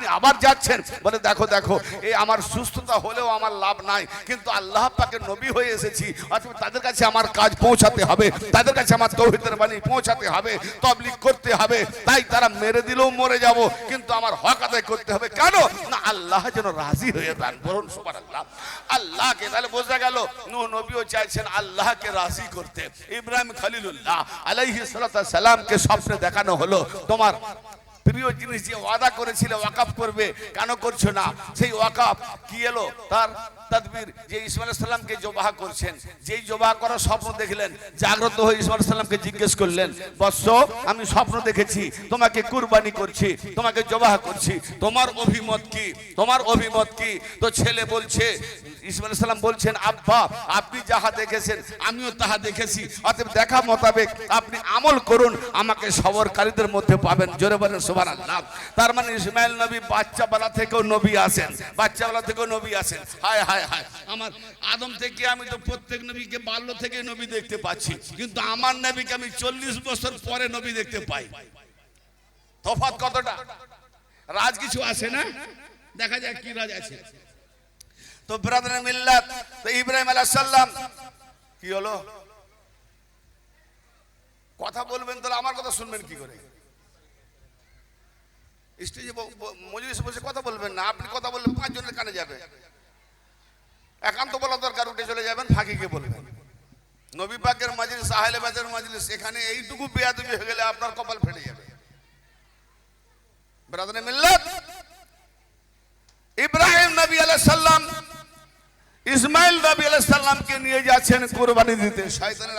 আপনি আবার যাচ্ছেন। বলে, দেখো দেখো, এই আমার সুস্থতা হলেও আমার লাভ নাই। কিন্তু আল্লাহ পাকে নবী হয়ে এসেছি। অথবা তাদের কাছে আমার কাজ পৌঁছাতে হবে। তাদের কাছে আমার তৌহিদের বাণী পৌঁছাতে হবে। তবলিগ করতে হবে। তাই তারা মেরে দিলেও মরে যাব। কিন্তু আমার হক আদায় করতে হবে। কেন? না, আল্লাহ যেন রাজি হয়ে যান। বলুন সুবার আল্লাহ আল্লাহকে তাহলে বোঝা গেল, নূহ নবীও চাইছেন আল্লাহকে রাজি করতে। ইব্রাহিম খলিলুল্লাহ আলাইহি সালামকে স্বপ্নে দেখানো হলো। তোমার প্রিয় জিনিস যে ওয়াদা করেছিল, ওয়াকাফ করবে, কেন করছ না? সেই ওয়াকাফ কি এলো? তার তাদবির যে ইসমাইল সাল্লামকে জবাহ করছেন। যেই জবাহ করার স্বপ্ন দেখলেন, জাগ্রত হয়ে ইসমাইল সাল্লামকে জিজ্ঞেস করলেন, বৎস, আমি স্বপ্ন দেখেছি, তোমাকে কুরবানি করছি, তোমাকে জবাহ করছি, তোমার অভিমত কি? তোমার অভিমত কি? তো ছেলে বলছে ইসমাইল সাল্লাম বলছেন, আব্বা, আপনি যাহা দেখেছেন, আমিও তাহা দেখেছি। অতএব দেখা মোতাবেক আপনি আমল করুন, আমাকে সবরকারীদের মধ্যে পাবেন। জোরে বলেন, সুবহানাল্লাহ। তার মানে ইসমাইল নবী বাচ্চাবেলা থেকেও নবী আসেন বাচ্চাবেলা থেকেও নবী আসেন হায় হায় হায়। আমার আদম থেকে আমি তো প্রত্যেক নবীকে বাল্য থেকে নবী দেখতে পাচ্ছি, কিন্তু আমার নবীকে আমি চল্লিশ বছর পরে নবী দেখতে পাই। তফাৎ কতটা? রাজ কিছু আছে না? দেখা যায় কি রাজ আছে। তো ব্রাদার মিল্লাত তো ইব্রাহিম আলাইহিস সালাম, কি হলো? কথা বলবেন তাহলে আমার কথা শুনবেন কি করে? স্টেজে মজলিসে বসে কথা বলবেন না, আপনি কথা বললে পাঁচ জনের কানে যাবে। একান্ত বলা দরকার, উঠে চলে যাবেন ফাঁকি কে বলবেন। নবী পাকের মাজলিস, আহলে বাজার মাজলিস, এখানে এইটুকু বেয়াদবি হয়ে গেলে আপনার কপাল ফেটে যাবে। ব্রাদার মিল্লাত, ইব্রাহিম নবী আলাইহিস সালাম ইসমাইল নবী আলাইহিস সালামকে নিয়ে যাচ্ছেন কুরবানি দিতে। শয়তানের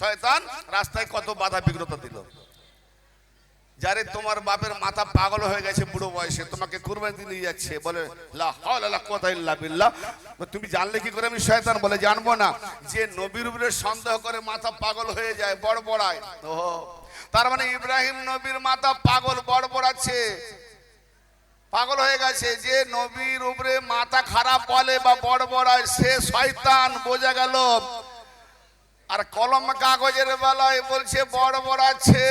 শয়তান রাস্তায় কত বাধা বিঘ্নতা দিল। যারে তোমার বাপের মাথা পাগল হয়ে গেছে বুড়ো বয়সে, তোমাকে কুরবানি নিয়ে যাচ্ছে, বলে বিল্লাহ। তুমি জানলে কি করে আমি শয়তান বলে? জানব না। যে নবীর উপরে সন্দেহ করে মাথা পাগল হয়ে যায়, বড় বড়ায়। তার মানে ইব্রাহিম নবীর মাথা পাগল, বড় বড়াচ্ছে। পাগল হয়ে গেছে যে নবীর উপরে মাথা খারাপ বলে বা বড় বড়ায় সে শয়তান, বোঝা গেল। আর কলম কাগজের বেলায় বলছে, বড় বড়াচ্ছে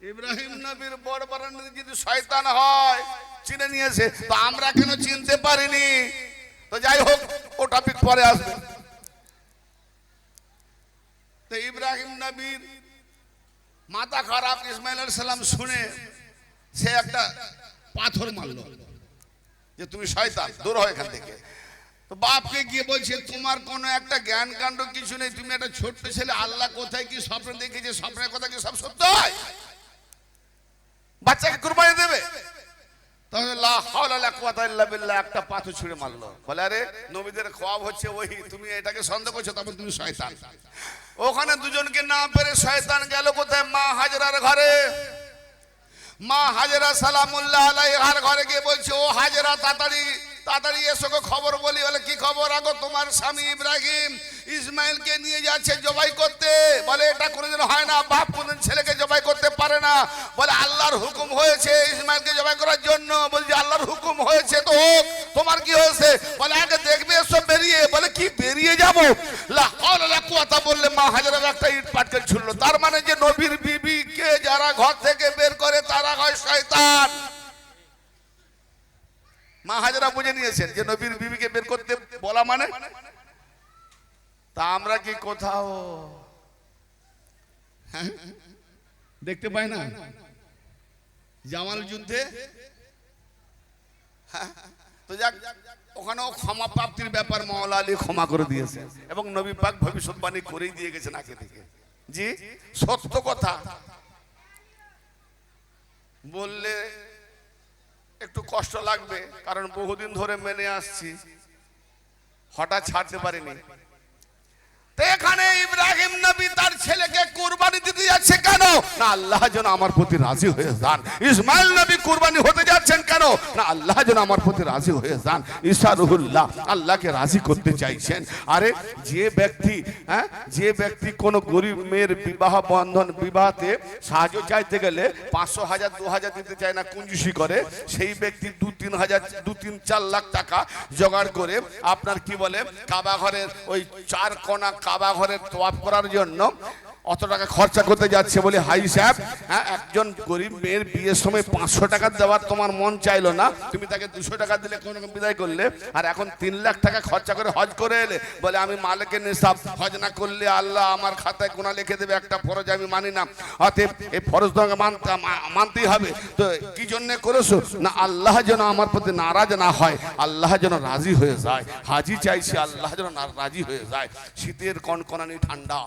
ইব্রাহিম নবীর বড় বড় যদি শয়তান হয়, চিনে নিয়েছে। তো আমরা কেন চিনতে পারিনি? তো যাই হোক, ও টপিক পরে আসবে। তো ইব্রাহিম নবীর মাথা খারাপ, ইসমাইল সালাম শুনে সে একটা পাথর মারলো যে তুমি শয়তান, দূর হয় এখান থেকে। তো বাপকে গিয়ে বলছে, তোমার কোনো একটা জ্ঞান কাণ্ড কিছু নেই, তুমি একটা ছোট্ট ছেলে, আল্লাহ কোথায় কি স্বপ্ন দেখেছে, স্বপ্নের কথা কি সব সত্য হয়? বাচ্চাকে কুরবানি দেবে। একটা পাথর ছুঁড়ে মারলো। বলে, আরে, নবীদের খোয়াব হচ্ছে ওই, তুমি এটাকে সন্দেহ করছ, তখন তুমি শয়তান। ওখানে দুজনকে না পেরে শয়তান গেল হাজরার ঘরে। মা হাজরা সালামুল্লাহ আলাইহার ঘরে গিয়ে বলছে, ও হাজরা, তাড়াতাড়ি তাড়াতাড়ি এসো খবর বলি। বলে, কি খবর আগো? তোমার স্বামী ইব্রাহিম ইসমাইলকে নিয়ে যাচ্ছে জবাই করতে। বলে, এটা কোনোদিন হয় না, বাপ কোনোদিন ছেলেকে জবাই করতে পারে না। বলে, আল্লাহর হুকুম হয়েছে ইসমাইলকে জবাই করার জন্য। বলছে, আল্লাহর হুকুম হয়েছে তো হোক তোমার কি হয়েছে? বলে, আগে দেখবে, এসো বেরিয়ে। বলে, কি, বেরিয়ে যাব? লা হাওলা লা কুওয়াতা বললে, মা হাজারের একটা ইট পাটকেল ছুড়লো। তার মানে যে নবীর বিবিকে যারা ঘর থেকে বের করে তারা হয় শয়তান মা হাজারা বুঝে নিয়েছেন যে নবীর বিবিকে বের করতে বলা মানে? তা আমরা কি কোথাও? হ্যাঁ? দেখতে পাই না? জামাল যুদ্ধে? হ্যাঁ? তো যাক, ওখানেও ক্ষমা প্রাপ্তির ব্যাপার মাওলা আলী ক্ষমা করে দিয়েছে এবং নবী পাক ভবিষ্যৎবাণী করেই দিয়ে গেছেন আগে থেকে। জি, সত্য কথা। বললে কষ্ট লাগবে, কারণ বহুদিন ধরে মেনে আসছি। হঠাৎ ছাড়তে পারিনি। এখানে ইব্রাহিম নবী তার ছেলেকে কুরবানি যাচ্ছে কেন? না, আল্লাহ যেন আমার প্রতি রাজি হয়ে যান। ইসমাইল নবী কুরবানি হতে যাচ্ছেন কেন? না, আল্লাহ যেন আমার প্রতি রাজি হয়ে যান। আল্লাহকে রাজি করতে চাইছেন। আরে, যে ব্যক্তি হ্যাঁ যে ব্যক্তি কোন গরিব মেয়ের বিবাহ বন্ধন বিবাহতে সাহায্য চাইতে গেলে পাঁচশো হাজার, দু হাজার দিতে চায় না, কুঞ্জুসি করে, সেই ব্যক্তি দু, তিন হাজার, দু, তিন, চার লাখ টাকা জোগাড় করে আপনার কি বলে কাবা ঘরের ওই চার কোনা কাবা ঘরের তোয়াফ করার জন্য অত টাকা খরচা করতে যাচ্ছে বলে হাই সাহেব হ্যাঁ একজন গরিব মেয়ের বিয়ের সময় পাঁচশো টাকা দেওয়ার তোমার মন চাইলো না? তুমি তাকে দুশো টাকা দিলে কোনো রকম বিদায় করলে? আর এখন তিন লাখ টাকা খরচা করে হজ করে এলে, বলে আমি মালিকের নিসাব, হজ না করলে আল্লাহ আমার খাতায় গুণা লিখে দেবে, একটা ফরজ আমি মানি না। অতএব এই ফরজ তোমাকে মানতে মানতেই হবে। তো কি জন্য করেছ? না আল্লাহ যেন আমার প্রতি নারাজ না হয়, আল্লাহ যেন রাজি হয়ে যায়। হাজি চাইছি, আল্লাহ যেন রাজি হয়ে যায়। শীতের কনকনানি ঠান্ডা,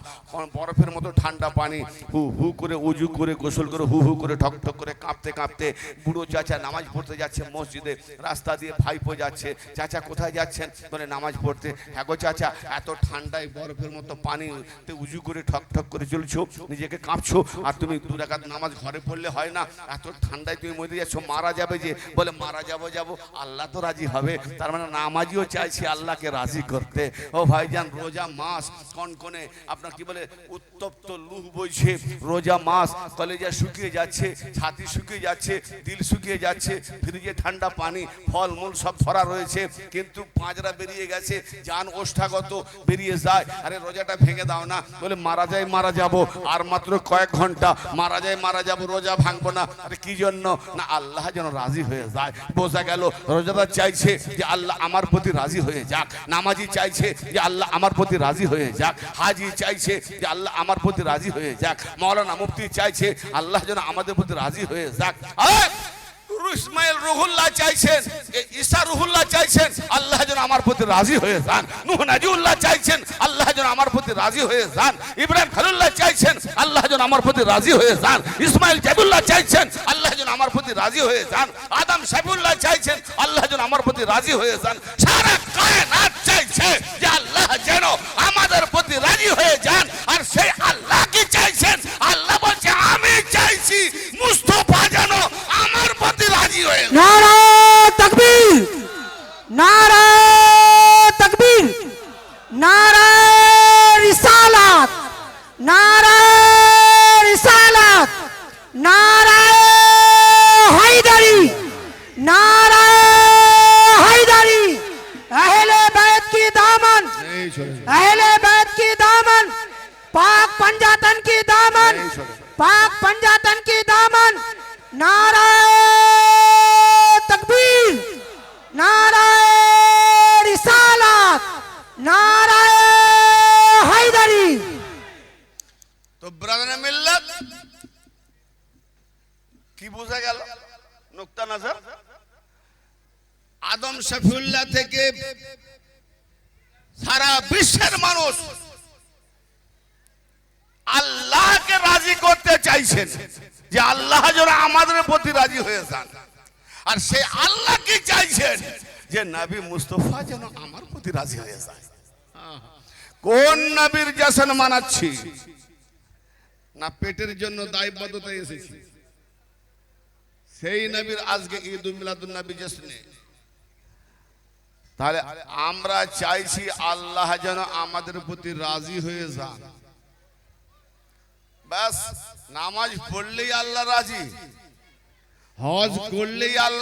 বরফের মতো ঠান্ডা পানি, হু হু করে উজু করে, গোসল করে, হু হু করে ঠক ঠক করে কাঁপতে কাঁপতে বুড়ো চাচা নামাজ পড়তে যাচ্ছে মসজিদে, রাস্তা দিয়ে ভাইপো যাচ্ছে, চাচা কোথায় যাচ্ছেন? বলে নামাজ পড়তে। হ্যাঁ গো চাচা, এত ঠান্ডায় বরফের মতো পানি তে উজু করে ঠক ঠক করে চলছো, নিজেকে কাঁপছো, আর তুমি দু রাকাত নামাজ ঘরে পড়লে হয় না, এত ঠান্ডায় তুমি মরে যাচ্ছ, মারা যাবে যে, বলে মারা যাব যাব, আল্লাহ তো রাজি হবে, তার মানে নামাজিও চাইছি আল্লাহকে রাজি করতে। ও ভাইজান, রোজা মাস, কনকনে, আপনার কি বলে উত্তপ্ত লুহ বইছে, রোজা মাস, কলেজা শুকিয়ে যাচ্ছে, ছাতি শুকিয়ে যাচ্ছে দিল শুকিয়ে যাচ্ছে, ফ্রিজে ঠান্ডা পানি, ফলমূল সব ধরা রয়েছে, কিন্তু পাঁচরা বেরিয়ে গেছে, যান ওষ্ঠাগত, বেরিয়ে যায়, আরে রোজাটা ভেঙে দাও না, বলে মারা যায় মারা যাব, আর মাত্র কয়েক ঘণ্টা, মারা যায় মারা যাব, রোজা ভাঙবো না, আরে কি জন্য? না, আল্লাহ যেন রাজি হয়ে যায়, বোঝা গেল, রোজাদার চাইছে যে আল্লাহ আমার প্রতি রাজি হয়ে যাক, নামাজি চাইছে যে আল্লাহ আমার প্রতি রাজি হয়ে যাক, হাজি চাইছে যে আল্লাহ আমার প্রতি রাজি হয়ে যাক। মৌলানা মুফতি চাইছে, আল্লাহ যেন আমাদের প্রতি রাজি হয়ে যাক। ইসমাইল রুহুল্লাহ চাইছেন ঈসা রুহুল্লাহ চাইছেন, আল্লাহ যেন আমার প্রতি রাজি হয়ে যান। নূহ নাজিউল্লাহ চাইছেন, আল্লাহ যেন আমার প্রতি রাজি হয়ে যান। ইব্রাহিম খলিল্লাহ চাইছেন, আল্লাহ যেন আমার প্রতি রাজি হয়ে যান। ইসমাইল জাবুল্লাহ চাইছেন, আল্লাহ যেন আমার প্রতি রাজি হয়ে যান। আদম সাইফুল্লাহ চাইছেন, আল্লাহ যেন আমার প্রতি রাজি হয়ে যান। সারা কায়নাত চাইছে হয়ে যান আর সেই আল্লাহ पाक पंजातन की दामन नारा तकबीर नारा रिसालत नारा हैदरी তো ব্রাদার মিল্লাত কি বোঝা গেল নোক্তা নাজার আদম শফিউল্লাহ থেকে সারা বিশ্বের মানুষ আল্লাহকে রাজি করতে চাইছেন যে আল্লাহ যেন আমাদের প্রতি রাজি হয়ে যান। আর সে আল্লাহ কি চাইছেন যে নবী মুস্তফা যেন আমার প্রতি রাজি হয়ে যায়। কোন নবীর জাসন মানাচ্ছি? না, পেটের জন্য দায়বদ্ধতা এসেছি। সেই নবীর আজকে ঈদ মিলাদুন নবী জশ্নে তাহলে আমরা চাইছি আল্লাহ যেন আমাদের প্রতি রাজি হয়ে যান। ব্যাস নামাজ পড়লেই আল্লাহ রাজি। হজ করলেই আল্লাহ